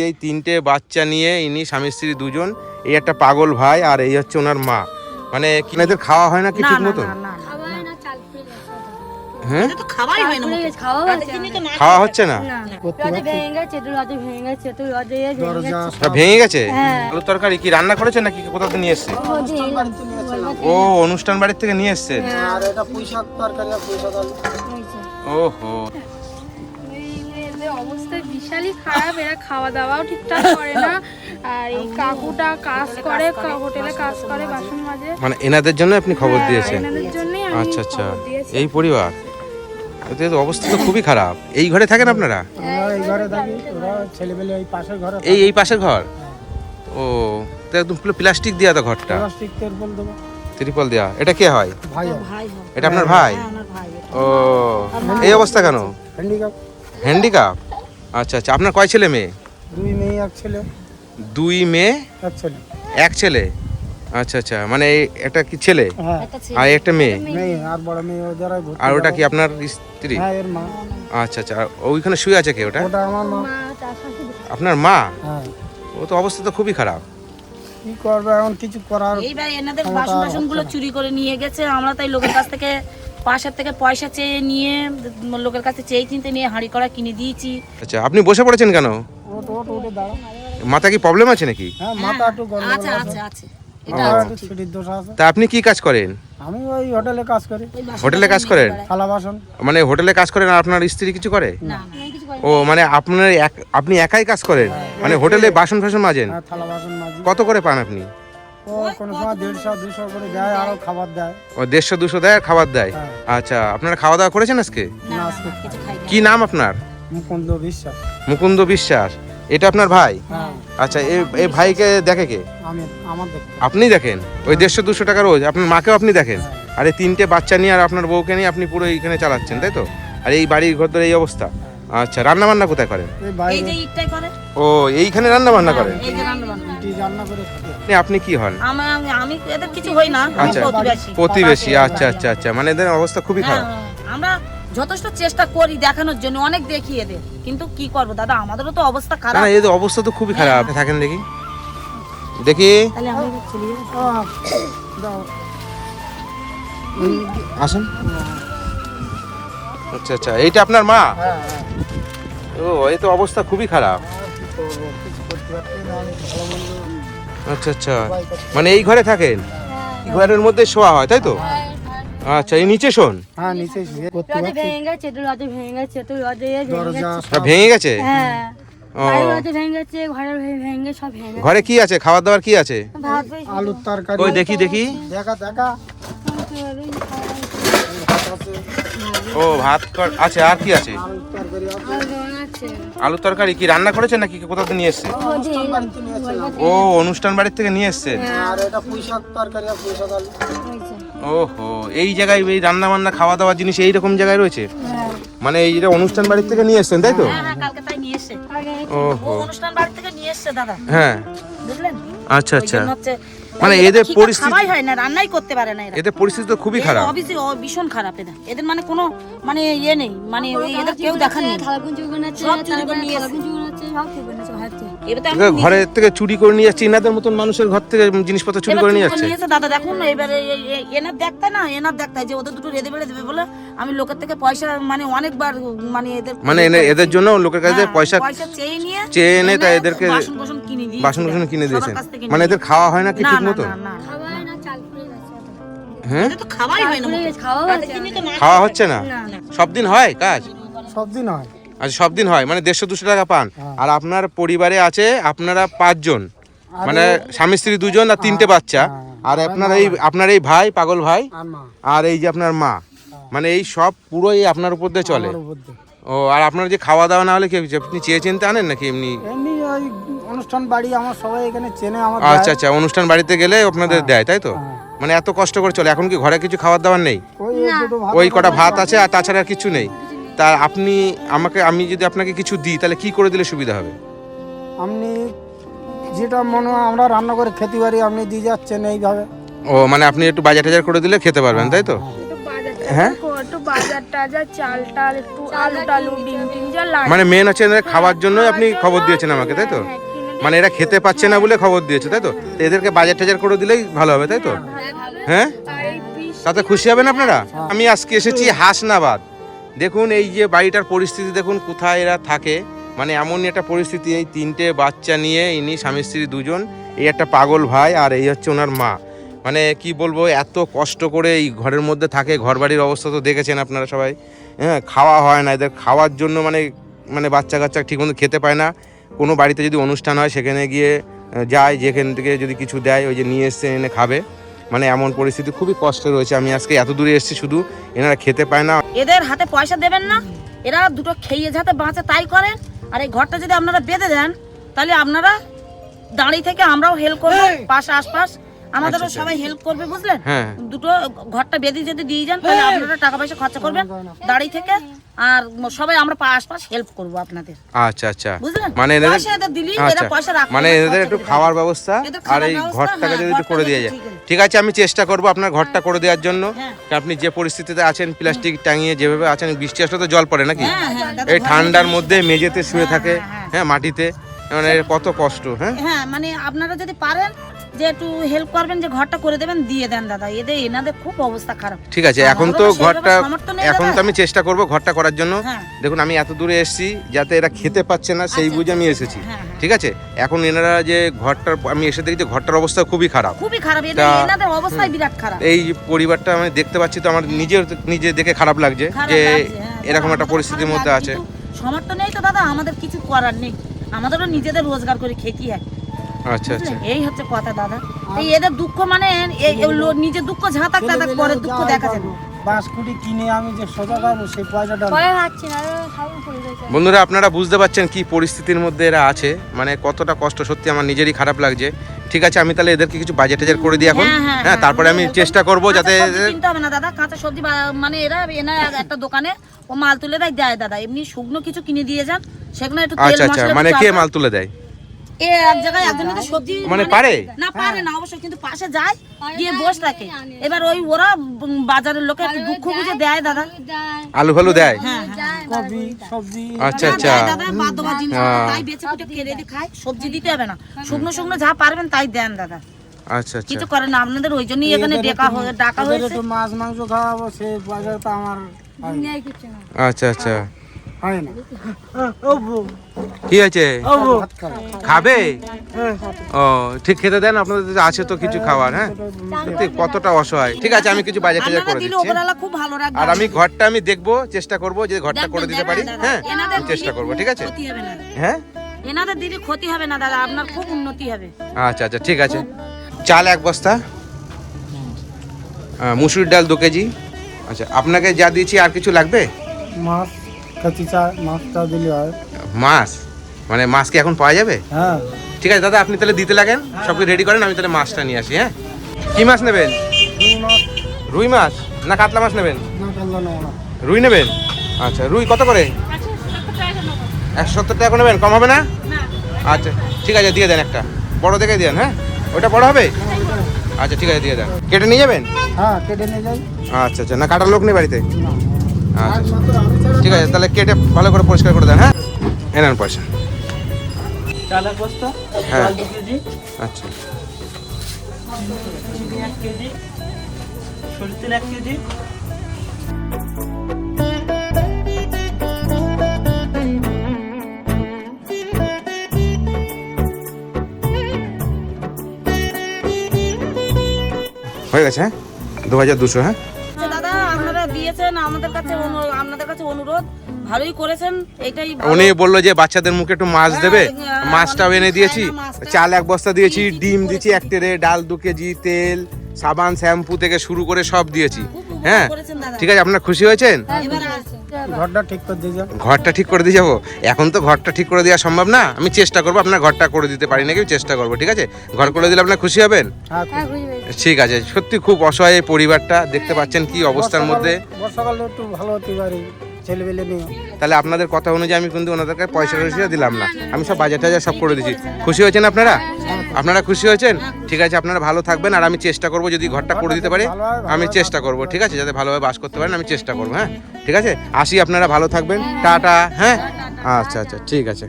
এই তিনটে বাচ্চা নিয়ে ইনি স্বামী স্ত্রী দুজন এই একটা পাগল ভাই আর এই হচ্ছে ওনার মা। মানে কিনাদের খাওয়া হয় না কি ঠিক না মতো না না খাওয়া হয় হ্যাঁ হয়? খাওয়া হচ্ছে না খাওয়া হচ্ছে না? না রদে ভেঙে গেছে হ্যাঁ। আলু তরকারি কি রান্না করেছেন নাকি কোথাও থেকে নিয়ে এসছে? ও অনুষ্ঠান বাড়ির থেকে নিয়ে এসছে? হয়েছে। ওহো। এদের অবস্থা বিশালই খারাপ এরা খাওয়া দাওয়াও ঠিকঠাক করে না। আর এই কাকুটা কাজ করে হোটেলে কাজ করে বাসন মাজে। মানে এনাদের জন্য আপনি খবর দিয়েছেন? এনাদের জন্যই আমি আচ্ছা আচ্ছা। এই পরিবার? এদের অবস্থা তো খুবই খারাপ। এই ঘরে থাকেন আপনারা? এই ঘরে থাকি ওরা ছেলেবেলে এই পাশের ঘরে এই এই পাশের ঘর? ও তো একদম পুরো প্লাস্টিক দেওয়া তো ঘরটা? প্লাস্টিক তেরপল দেবো। ত্রিপল দেওয়া এটা কে হয়? ভাই এটা আপনার ভাই? হ্যাঁ, ভাই। ও এই অবস্থা কেন? Handicap handicap? আচ্ছা আচ্ছা। আপনার কয় ছেলে মেয়ে? দুই মেয়ে এক ছেলে। দুই মেয়ে এক ছেলে। এক ছেলে? আচ্ছা আচ্ছা। মানে এটা কি ছেলে? হ্যাঁ। ছেলে। আর একটা মেয়ে? মেয়ে আর বড় মেয়ে ওদের আর ওটা কি আপনার স্ত্রী? হ্যাঁ এর মা। আচ্ছা আচ্ছা। ওইখানে শুয়ে আছে কে ওটা? ওটা আমার মা। আপনার মা? হ্যাঁ। ও তো অবস্থা তো খুবই খারাপ। কি করবে এখন? কিছু করার এইবার এনাদের বাসন টাসনগুলো চুরি করে নিয়ে গেছে। আমরা তাই লোকের কাছ থেকে পাশের থেকে পয়সা চেয়ে নিয়ে লোকের কাছে চেয়ে চিনতে নিয়ে হাঁড়ি করা কিনে দিয়েছি। আচ্ছা আপনি বসে পড়েছেন কেন? মাথা কি প্রবলেম আছে নাকি? হ্যাঁ আছে। দোষ আছে। তা আপনি কি কাজ করেন? আমি ওই হোটেলে কাজ করি। হোটেলে কাজ করেন? থালা বাসন। মানে হোটেলে কাজ করেন আর আপনার স্ত্রী কিছু করে? ও মানে আপনার এক- আপনি একাই কাজ করেন? মানে হোটেলে বাসন ফাসন মাজেন? হ্যাঁ থালা বাসন মাজি। কত করে পান আপনি? ও কোনো সময় দেড়শো দুশো করে দেয় আরও খাবার দেয়। ও দেড়শো দুশো দেয় আর খাবার দেয়? হ্যাঁ। আচ্ছা আপনারা খাওয়া দাওয়া করেছেন আজকে? না আজকে কিছু খাই না কি নাম আপনার? মুকুন্দ বিশ্বাস। মুকুন্দ বিশ্বাস। এটা আপনার ভাই? হ্যাঁ। আচ্ছা এই এই ভাইকে দেখে কে? আমি আমার দেখতে। আপনি দেখেন? ওই দেড়শো দুশো টাকা রোজ। আপনার মাকেও আপনি দেখেন? আর এই তিনটে বাচ্চা নিয়ে আর আপনার বউকে নিয়ে আপনি পুরো এইখানে চালাচ্ছেন তাই তো? আর এই বাড়ির ঘর ধরে এই অবস্থা। আচ্ছা রান্না বান্না কোথায় করেন? এই এই যে ইটটাই করে। ও এইখানে রান্না বান্না করেন? এই যে রান্না বান্না রান্না করে আপনি কি হন? আমি আমি- এদের কিছু হই না আচ্ছা। প্রতিবেশী। প্রতিবেশী আচ্ছা আচ্ছা আচ্ছা মানে এদের অবস্থা খুবই হ্যাঁ, খারাপ। আমরা যথেষ্ট চেষ্টা করি দেখানোর জন্য অনেক দেখি এদের কিন্তু কি করব দাদা আমাদেরও তো অবস্থা খারাপ না এদের অবস্থা তো খুবই খারাপ। থাকেন দেখি। দেখি। তাহলে আমি চলে। আহ, আসেন। আচ্ছা আচ্ছা এইটা আপনার মা? হ্যাঁ হ্যাঁ। ও এই তো অবস্থা খুবই খারাপ। মন্দ আচ্ছা আচ্ছা। মানে এই ঘরে থাকেন? ঘরের মধ্যে শোয়া হয় তাই তো? আচ্ছা এই নিচে শোন। হ্যাঁ নিচে ভেঙে গেছে তো ভেঙে গেছে। ভেঙে গেছে? হ্যাঁ। ঘরে কি আছে? খাবার দাবার কি আছে? আলুর তরকারি। ওই দেখি দেখি। দেখা দেখা। ও ভাত আছে আর কি আছে? আলুর তরকারি কি রান্না করেছেন নাকি? কোথাও নিয়ে এসছে। ও অনুষ্ঠান বাড়ির থেকে নিয়ে এসছে? আলু ওহো এই জায়গায় এই রান্না বান্না খাওয়া দাওয়া জিনিস এই রকম জায়গায় রয়েছে? মানে এই যে অনুষ্ঠান বাড়ির থেকে নিয়ে এসছেন তাই তো? হ্যাঁ হ্যাঁ ওহো। অনুষ্ঠান বাড়ি থেকে নিয়ে এসছে দাদা। হ্যাঁ। বুঝলেন? আচ্ছা আচ্ছা। মানে এদের পরিস্থিতি- খাওয়াই হয় না রান্নাই করতে পারে না এরা। এদের পরিস্থিতি তো খুবই খারাপ। অবশ্যই ভীষণ খারাপ এদের। এদের মানে কোনো মানে ইয়ে নেই। মানে এদের কেউ দেখার নেই। চুরি করে তারপরে ভাত থেকে। চুরি করে নিয়ে যাচ্ছে ইনাদের মতন মানুষের ঘর থেকে জিনিসপত্র চুরি করে নিয়ে যাচ্ছে। দাদা দেখুন না এবারে এনার দেখতে না এনার দেখতে যে ওদের দুটো রেদে বেড়ে দেবে বলে আমি লোকের থেকে পয়সা মানে অনেকবার মানে এদের মানে এনে- এদের জন্য লোকের কাছে হ্যাঁ, পয়সা পয়সা চেয়ে নিয়ে চেয়ে এনে তাই এদেরকে বাসন কোসন কিনে দিয়ে বাসন কিনে দিয়েছেন মানে এদের খাওয়া হয় না কি ঠিক মতো হ্যাঁ। না না খাওয়া হয় হ্যাঁ? হয় হচ্ছে না। খাওয়া হচ্ছে না? না সব দিন হয় কাজ? সব দিন হয়। আচ্ছা সব দিন হয় মানে দেড়শো দুশো টাকা পান। হ্যাঁ। আর আপনার পরিবারে আছে আপনারা পাঁচজন। মানে স্বামী স্ত্রী দুজন আর তিনটে বাচ্চা। হ্যাঁ। আর আপনার এই আপনার এই ভাই পাগল ভাই আর এই যে আপনার মা। মানে এই সব পুরোই আপনার উপর দিয়ে চলে। ও আর আপনার যে খাওয়া দাওয়া না হলে কি আপনি চেয়ে চিনতে আনেন নাকি এমনি? এমনি ওই অনুষ্ঠান বাড়ি আমার সবাই এখানে চেনে আমার আচ্ছা আচ্ছা অনুষ্ঠান বাড়িতে গেলে আপনাদের দেয় তাই তো? হ্যাঁ। মানে এত কষ্ট করে চলে এখন কি ঘরে কিছু খাবার দাবার নেই? ওই কটা ভাত আছে। আর তাছাড়া আর কিছু নেই। তা আপনি আমাকে আমি যদি আপনাকে কিছু দিই তাহলে কি করে দিলে সুবিধা হবে? আপনি যেটা মনে হয় আমরা রান্না করে খেতে পারি আপনি দিয়ে যাচ্ছেন এইভাবে। ও মানে আপনি একটু বাজার টাজার করে দিলে খেতে পারবেন তাই তো? হ্যাঁ? একটু বাজারটা টাজা চাল টাল একটু আলু টালু ডিম টিম যা লাগে। মানে মেন হচ্ছে এদের খাওয়ার জন্যই আপনি খবর দিয়েছেন আমাকে তাই তো? হ্যাঁ, মানে এরা খেতে পাচ্ছে না বলে খবর দিয়েছে তাই তো? এদেরকে বাজার টাজার করে দিলেই ভালো হবে তাই তো? হ্যাঁ তাতে খুশি হবেন আপনারা? আমি আজকে এসেছি হাসনাবাদ। দেখুন, এই যে বাড়িটার পরিস্থিতি দেখুন, কোথায় এরা থাকে। মানে এমনই একটা পরিস্থিতি, এই তিনটে বাচ্চা নিয়ে ইনি স্বামী স্ত্রী দুজন, এই একটা পাগল ভাই আর এই হচ্ছে ওনার মা। মানে কি বলব, এত কষ্ট করে এই ঘরের মধ্যে থাকে ঘর বাড়ির অবস্থা তো দেখেছেন আপনারা সবাই। হ্যাঁ খাওয়া হয় না, এদের খাওয়ার জন্য মানে মানে বাচ্চা কাচ্চা ঠিকমতো খেতে পায় না। কোনো বাড়িতে যদি অনুষ্ঠান হয়, সেখানে গিয়ে যায়, যেখান থেকে যদি কিছু দেয়, ওই যে নিয়ে এসছে এনে খাবে। মানে এমন পরিস্থিতি খুবই কষ্ট রয়েছে। আমি আজকে এত দূরে এসেছি শুধু এনারা খেতে পায় না। এদের হাতে পয়সা দেবেন না। এরা দুটো খেয়ে যাতে বাঁচে তাই করেন। আর এই ঘরটা যদি আপনারা বেঁধে দেন তাহলে আপনারা দাঁড়িয়ে থেকে আমরাও হেল্প করব পাশে আশপাশ। আমাদেরও আচ্ছা, সবাই হেল্প করবে বুঝলেন? হ্যাঁ। দুটো ঘরটা বেঁধে যদি দিয়ে যান তাহলে আপনারা টাকা পয়সা খরচা করবেন। দাঁড়িয়ে থেকে আর সবাই আমরা পা- আশপাশ হেল্প করব আপনাদের। আচ্ছা আচ্ছা। মানে এদের দিলি এরা আচ্ছা। মানে এদের একটু খাওয়ার ব্যবস্থা আর এই ঘরটাকে হ্যাঁ, যদি একটু করে দেওয়া যায়। ঠিক আছে। আমি চেষ্টা করব আপনার ঘরটা করে দেওয়ার জন্য। হ্যাঁ। আপনি যে পরিস্থিতিতে আছেন প্লাস্টিক টাঙিয়ে যেভাবে আছেন বৃষ্টি আসলে তো জল পড়ে নাকি? হ্যাঁ, হ্যাঁ, এই ঠান্ডার মধ্যে- মেঝেতে শুয়ে থাকে হ্যাঁ, হ্যাঁ। হ্যাঁ মাটিতে। মানে কত কষ্ট হ্যাঁ? হ্যাঁ মানে আপনারা যদি পারেন যে একটু হেল্প করবেন যে ঘরটা করে দেবেন দিয়ে দেন দাদা। এদের এনাদের খুব অবস্থা খারাপ। ঠিক আছে এখন তো ঘরটা এখন তো আমি চেষ্টা করব ঘরটা করার জন্য। হ্যাঁ। দেখুন আমি এত দূরে এসেছি যাতে এরা খেতে পাচ্ছে না সেই বুঝে আমি এসেছি। হ্যাঁ, হ্যাঁ। ঠিক আছে? এখন এনারা যে ঘরটার আমি এসে দেখি যে ঘরটার অবস্থা খুবই খারাপ। খুবই খারাপ এনাদের অবস্থাই বিরাট খারাপ। এই পরিবারটা আমি দেখতে পাচ্ছি তো আমার নিজের নিজে দেখে খারাপ লাগছে যে হ্যাঁ। এরকম একটা পরিস্থিতির মধ্যে আছে। কিন্তু সামর্থ্য নেই তো দাদা আমাদের কিছু করার নেই। আমাদেরও নিজেদের রোজগার করে খেতে হয়। আচ্ছা আচ্ছা। এই হচ্ছে কথা দাদা। এই এদের দুঃখ মানে নিজের দুঃখ ঝাঁতাক তাদের পরে দুঃখ দেখা যাবে। বাঁশকুটি কিনে আমি যে সোজা সেই পয়সাটা বন্ধুরা আপনারা বুঝতে পারছেন কি পরিস্থিতির মধ্যে এরা আছে। মানে কতটা কষ্ট সত্যি আমার নিজেরই খারাপ লাগছে। ঠিক আছে আমি তাহলে এদেরকে কিছু বাজেট টাজেট করে দিই এখন। হ্যাঁ, হ্যাঁ, হ্যাঁ তারপরে আমি হ্যাঁ, চেষ্টা করব যাতে কিনতে হবে না দাদা। কাঁচা সবজি বা- মানে এরা এনা একটা দোকানে ও মাল তুলে দেয় দেয় দাদা। এমনি শুকনো কিছু কিনে দিয়ে যান। সেগুলো একটু তেল আচ্ছা আচ্ছা মানে কে মাল তুলে দেয়? এ এক জায়গায় একজন তো সবজি মানে পারে? না পারে না অবশ্যই কিন্তু পাশে যায় গিয়ে বসে থাকে। এবার ওই ওরা বাজারের লোকে একটু দুঃখ বুঝে দেয় দাদা। আলু ফালু দেয়? হ্যাঁ হ্যাঁ সবজি আচ্ছা আচ্ছা। দাদা বাদ দেওয়া জিনিস হ্যাঁ। তাই বেঁচে কুটে কেড়ে দিয়ে খায় সবজি দিতে হবে না। শুকনো শুকনো যা পারবেন তাই দেন দাদা। আচ্ছা আচ্ছা। কিছু করেন না আপনাদের ওই জন্যই এখানে ডেকা হয়ে ডাকা হয়েছে। মাছ মাংস খাওয়াবো আমার হয়। না। কিছু না। আচ্ছা আচ্ছা। হয় না। কি আছে খাবে? ও ঠিক খেতে দেন আপনাদের আছে তো কিছু খাবার হ্যাঁ? সত্যি কতটা অসহায়। ঠিক আছে আমি কিছু বাজার টাজার করে দিচ্ছি। আর আমি ঘরটা আমি দেখব চেষ্টা করব যে ঘরটা করে দিতে পারি হ্যাঁ? চেষ্টা করব ঠিক আছে? হ্যাঁ? এনাদের দিলে ক্ষতি হবে না দাদা আপনার খুব উন্নতি হবে। আচ্ছা আচ্ছা ঠিক আছে। চাল এক বস্তা। আহ, মুসুরির ডাল দু কেজি। আচ্ছা আপনাকে যা দিয়েছি আর কিছু লাগবে? মাছ। কাঁচি চা মাছটা দিলে হয়। মাছ? মানে মাছ কি এখন পাওয়া যাবে? হ্যাঁ। ঠিক আছে দাদা আপনি তাহলে দিতে লাগেন। সব কিছু রেডি করেন আমি তাহলে মাছটা নিয়ে আসি হ্যাঁ? কি মাছ নেবেন? রুই মাছ। না কাতলা মাছ নেবেন? রুই নেবেন? আচ্ছা রুই কত করে? একশো সত্তর টাকা করে নেবেন। কম হবে না? আচ্ছা ঠিক আছে দিয়ে দেন একটা। বড় দেখে দেন হ্যাঁ? ওটা বড় হবে? আচ্ছা ঠিক আছে দিয়ে দেন। কেটে নিয়ে যাবেন? হ্যাঁ কেটে নিয়ে যাই। আচ্ছা আচ্ছা না কাটার লোক নেই বাড়িতে? ঠিক আছে তাহলে কেটে ভালো করে পরিষ্কার করে দেন হ্যাঁ? এনেন পয়সা। হ্যাঁ। আচ্ছা। কেজি। হয়ে গেছে হ্যাঁ? দু হাজার দুশো হ্যাঁ? আচ্ছা দিয়েছেন আমাদের কাছে আপনাদের কাছে অনুরোধ ভালোই করেছেন এটাই উনি বলল যে বাচ্চাদের মুখে একটু মাছ দেবে। হ্যাঁ, মাছটাও এনে দিয়েছি। চাল এক বস্তা দিয়েছি ডিম দিয়েছি এক ট্রে ডাল দু কেজি তেল সাবান শ্যাম্পু থেকে শুরু করে সব দিয়েছি। হ্যাঁ ঠিক আছে আপনার খুশি হয়েছেন? ঘরটা ঠিক করে দিয়ে যান ঘরটা ঠিক করে দিয়ে যাব? এখন তো ঘরটা ঠিক করে দেওয়া সম্ভব না। আমি চেষ্টা করব আপনার ঘরটা করে দিতে পারি নাকি আমি চেষ্টা করব ঠিক আছে? ঘর করে দিলে আপনার খুশি হবেন? হ্যাঁ হ্যাঁ ঠিক আছে সত্যি খুব অসহায় পরিবারটা দেখতে পাচ্ছেন কি অবস্থার মধ্যে। বর্ষাকালে একটু ভালো হতে পারি ছেলেবেলে নিয়ে। তাহলে আপনাদের কথা অনুযায়ী আমি কিন্তু ওনাদেরকে পয়সা টয়সা দিলাম না। আমি সব বাজার টাজার সব করে দিয়েছি। খুশি হয়েছেন আপনারা? আপনারা খুশি হয়েছেন? ঠিক আছে আপনারা ভালো থাকবেন আর আমি চেষ্টা করব যদি ঘরটা করে দিতে পারি আমি চেষ্টা করব ঠিক আছে? যাতে ভালোভাবে বাস করতে পারেন আমি চেষ্টা করব হ্যাঁ? ঠিক আছে? আসি আপনারা ভালো থাকবেন। টাটা হ্যাঁ? আচ্ছা আচ্ছা ঠিক আছে।